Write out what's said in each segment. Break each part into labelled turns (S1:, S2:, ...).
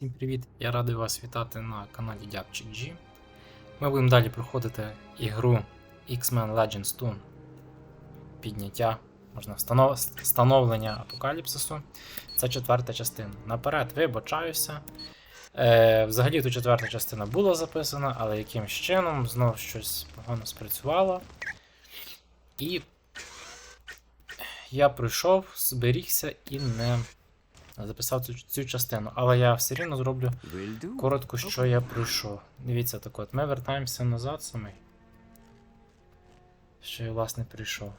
S1: Всім привіт! Я радий вас вітати на каналі Дябчик G. Ми будемо далі проходити ігру X-Men Legends 2 підняття, можна встановлення апокаліпсису. Це четверта частина. Наперед вибачаюся. Е, взагалі тут четверта частина була записана, але якимсь чином знову щось погано спрацювало. І я пройшов, зберігся і не записав цю, цю частину. Але я все рівно зроблю коротко, що я пройшов. Дивіться так от, ми вертаємося назад самий. Що я власне прийшов.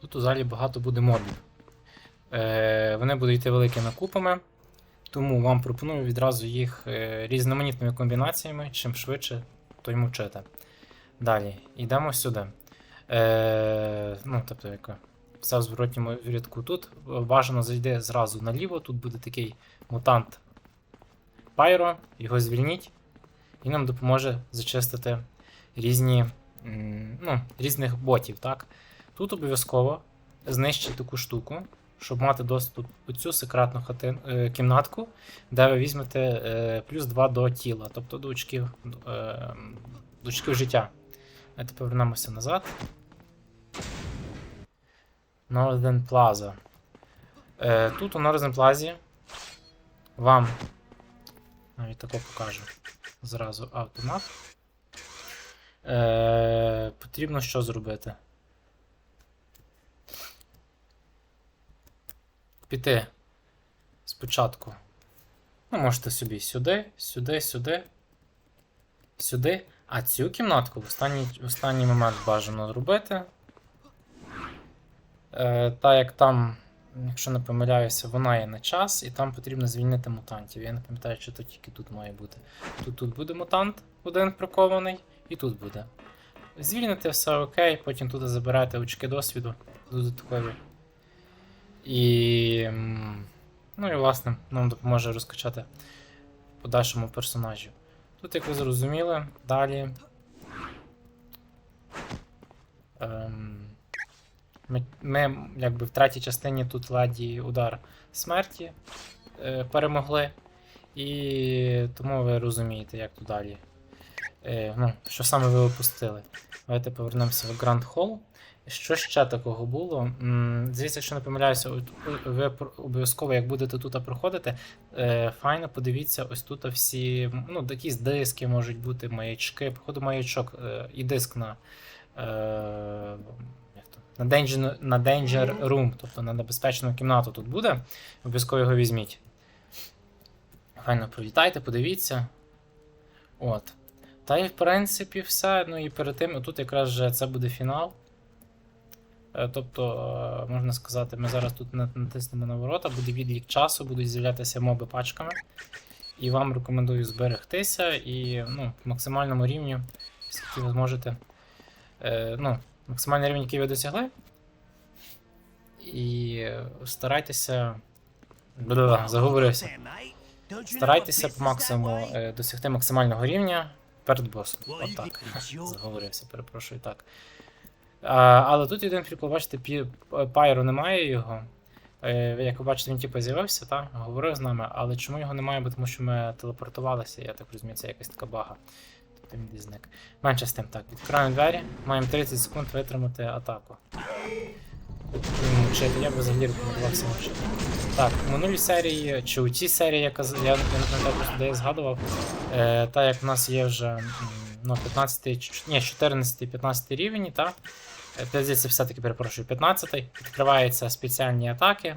S1: Тут у залі багато буде мобів. Е, вони будуть йти великими купами, тому вам пропоную відразу їх е, різноманітними комбінаціями, чим швидше, то й мучити. Далі, йдемо сюди. Е, ну, тобто, яка все в зворотньому рядку. Тут бажано зайти зразу наліво. Тут буде такий мутант Пайро, його звільніть, і нам допоможе зачистити різні, ну, різних ботів. Так? Тут обов'язково знищити таку штуку, щоб мати доступ у цю секретну хатин, е, кімнатку, де ви візьмете е, плюс 2 до тіла, тобто до очків, е, до очків життя. Давайте повернемося назад. Northern Plaza. Е, тут у Northern Plaza вам навіть тако покажу зразу автомат. Е, потрібно що зробити? Піти спочатку. Ну, можете собі сюди, сюди, сюди, сюди. А цю кімнатку в останній, в останній момент бажано зробити. Е, та як там, якщо не помиляюся, вона є на час, і там потрібно звільнити мутантів. Я не пам'ятаю, чи то тільки тут має бути. Тут тут буде мутант, один прикований, і тут буде. Звільните все окей, потім туди заберете очки досвіду додаткові. І. Ну і власне нам допоможе розкачати подальшому персонажі. Тут, як ви зрозуміли, далі. Ем, ми, ми якби в третій частині тут ладі удар смерті е, перемогли. І тому ви розумієте, як тут далі. Е, ну, що саме ви опустили. Давайте повернемося в Grand Hall. Що ще такого було? Звісно, якщо не помиляюся, ви обов'язково, як будете тут проходити, е, файно подивіться, ось тут всі, ну, якісь диски можуть бути, маячки, походу маячок е, і диск на. На, danger, на danger room, тобто на небезпечну кімнату тут буде. Обов'язково його візьміть. Файно привітайте, подивіться. От. Та і в принципі все. Ну і перед тим, тут якраз же це буде фінал. Е, Тобто, е, можна сказати, ми зараз тут натиснемо на ворота, буде відлік часу, будуть з'являтися моби пачками. І вам рекомендую зберегтися і ну, в максимальному рівні, скільки ви зможете. Е, ну, максимальний рівень, який ви досягли. І е, старайтеся. Бля, заговорився. Старайтеся по максимуму е, досягти максимального рівня перед босом. Отак. Заговорився, перепрошую так. А, але тут один прикол, бачите, пі, Пайро немає його. Е, як ви бачите, він типу з'явився, так? Говорив з нами, але чому його немає? Бо тому що ми телепортувалися, я так розумію, це якась така бага. Він зник. Менше з тим, так, відкриваємо двері, маємо 30 секунд витримати атаку. Мучити, я б взагалі рекомендувався мучити. Так, в минулій серії, чи у цій серії, яка я, не пам'ятаю де згадував, е, та як в нас є вже ну, 15, ні, 14-15 рівень? Е, здається, все-таки перепрошую, 15 відкриваються спеціальні атаки.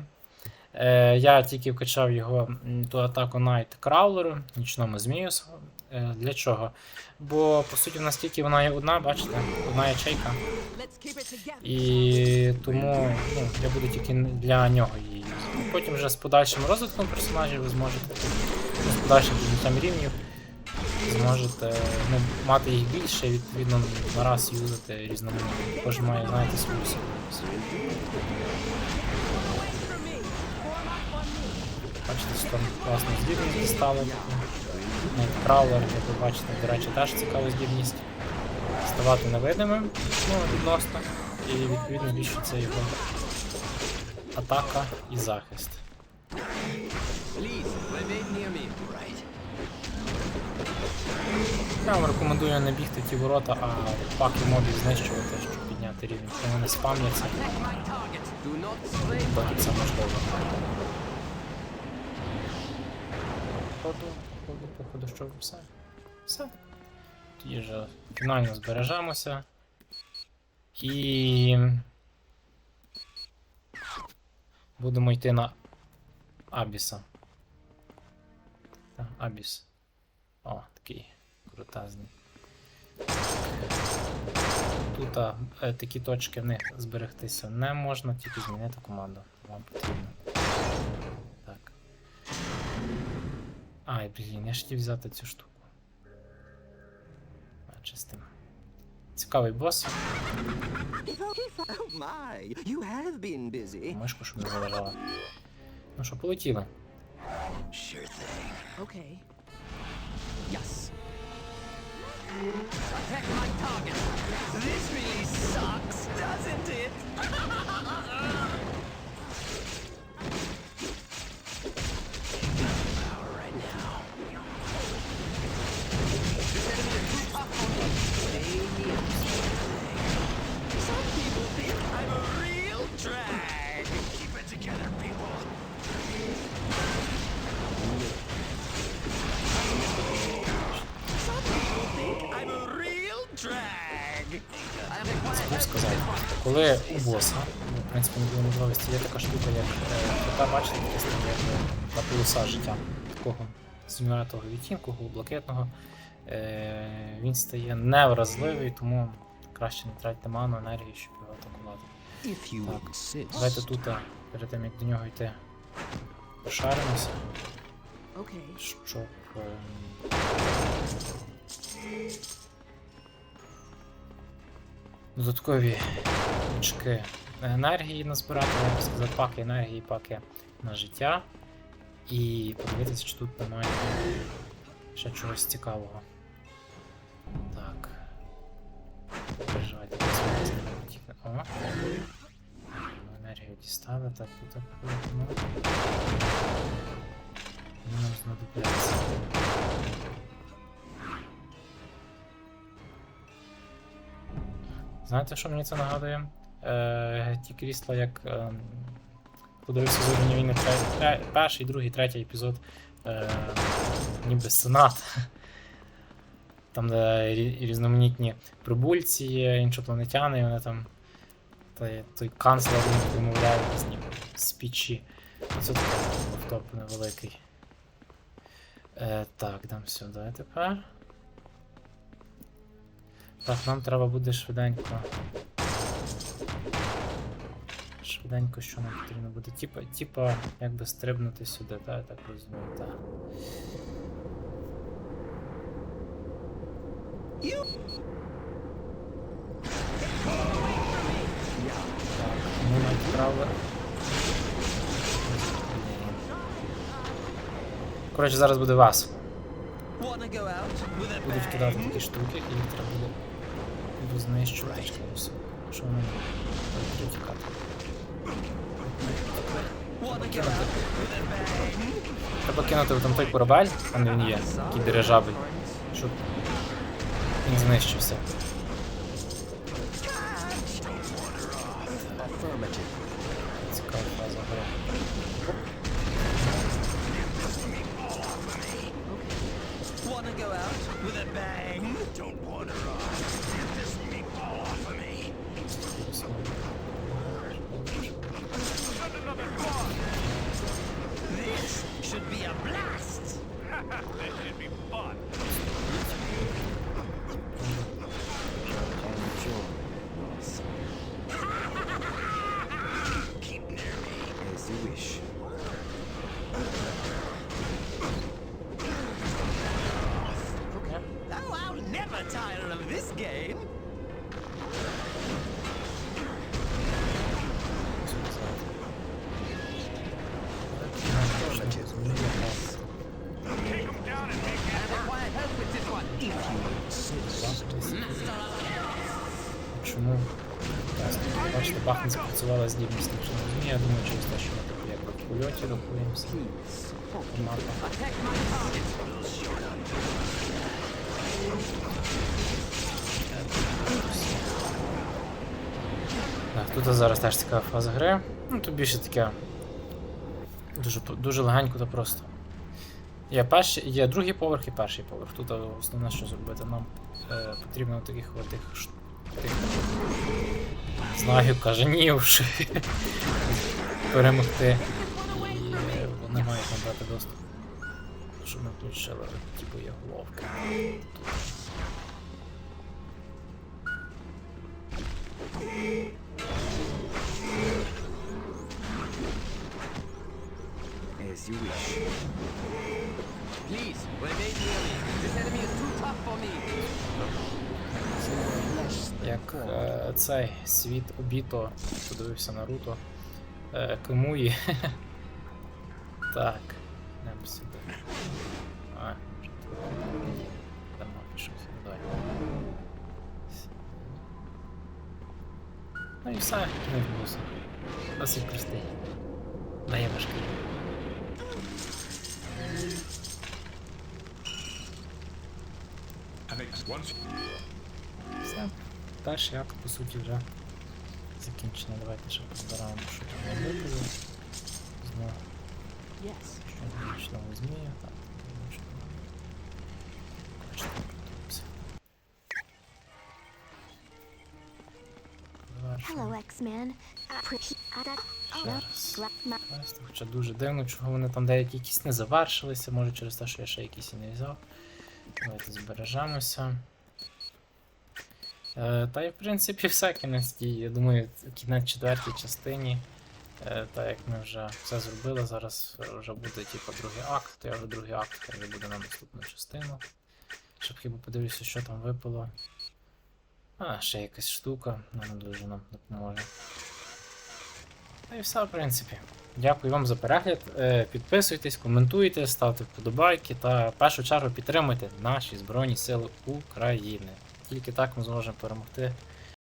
S1: Е, я тільки вкачав його ту атаку Night Crawler, нічному змію. Е, для чого? Бо по суті в нас тільки вона є одна, бачите, одна ячейка. І тому ну, я буду тільки для нього її. Потім вже з подальшим розвитком персонажів ви зможете з подальшим підняттям рівнів зможете ну, мати їх більше, відповідно на раз юзати різноманітно. Кожен має, знаєте, свою особливість. Бачите, що там класно здібність дістали. Навіть краулер, як ви бачите, до речі, теж цікава здібність. Ставати невидимим, ну, відносно, і відповідно збільшується його атака і захист. Я вам рекомендую не бігти ті ворота, а паки мобів знищувати, щоб підняти рівень. Вони спамляться,
S2: Do not
S1: це можливо. Походу, походу, походу, що все. Все. Тоді вже фінально збережемося. І. Будемо йти на Абіса. Так, Абіс. О, такий крутезний. Тут а, е, такі точки в них зберегтися не можна, тільки змінити команду. Вам потрібно. Ай, блін, я ж хотів взяти цю штуку. А, чистим. Цікавий бос. Мишку, щоб не заважала. Ну що, полетіли.
S3: Sure thing.
S2: Okay. Yes. Attack my target. This really sucks, doesn't it?
S1: Коли у боса, ну, в принципі, не було можливості, є така штука, як е, така, бачите, таке стає як е, на полоса життя. Такого синюратого відтінку, блакитного. Е, він стає невразливий, тому краще не тратьте ману, енергію, щоб його атакувати. Так. Давайте тут, е, перед тим як до нього йти, пошаримося, щоб. ем, Додаткові очки енергії назбирати, би сказати, паки енергії, паки на життя. І подивитися, чи тут немає ще чогось цікавого. Так. Переживайте. О! Енергію дістали, так, тут ну. Нам знадобляться. Знаєте, що мені це нагадує? Е, ті крісла, як е, подивився зоряні війни перший, другий, третій епізод. Е, ніби сенат. Там, де різноманітні прибульці є, іншопланетяни, вони там. Той, той канцлер вимовляє різні спічі. Це таке автоп невеликий. Е, так, дам сюди тепер. Так, нам треба буде швиденько. Швиденько, що нам потрібно буде? Типа, типа, якби стрибнути сюди, так, я так розумію, так. Ми відправили. Коротше, зараз буде вас. Будуть кидати такі штуки, і їх треба буде, буде знищувати. все. Що вони будуть тікати. Треба кинути там той корабель, там не він є, який дирижабель, щоб він знищився.
S2: this should be
S4: fun.
S1: Бах не спрацювала здібність нічого не розумію. Я думаю, через те, що ми тут якби в польоті
S2: target.
S1: Так, тут зараз теж цікава фаза гри. Ну, тут більше таке. Дуже, дуже легенько та просто. Є, перший, є другий поверх і перший поверх. Тут основне, що зробити. Нам е, потрібно таких тих, тих знаю, каже, ні вже. перемогти. Вони мають нам дати доступ. Що ми включили ті головка. Тут. як е, цей світ обіто, подивився Наруто. Е, Кимуї. Так, йдемо сюди. А, Дамо пішов сюди. Ну і все, не вбуси. Досить простий. Дає важкий.
S4: Annex
S1: 1. Перший акт, по суті, вже закінчено. Давайте ще позбираємо, що там не випало. Знову. Що нічного змія. Так, готуємося.
S5: Hello. X-Man.
S1: Хоча дуже дивно, чого вони там деякі якісь не завершилися, може через те, що я ще якісь і не взяв. Давайте збережемося. Е, та й в принципі все кінець. Я думаю, кінець четвертій частині. Е, та як ми вже все зробили, зараз вже буде типу, другий акт, то я вже другий акт вже буде на наступну частину. Щоб хіба подивлюся, що там випало. А, ще якась штука, нам дуже нам допоможе. Та і все, в принципі. Дякую вам за перегляд. Е, Підписуйтесь, коментуйте, ставте вподобайки та в першу чергу підтримуйте наші Збройні Сили України. Тільки так ми зможемо перемогти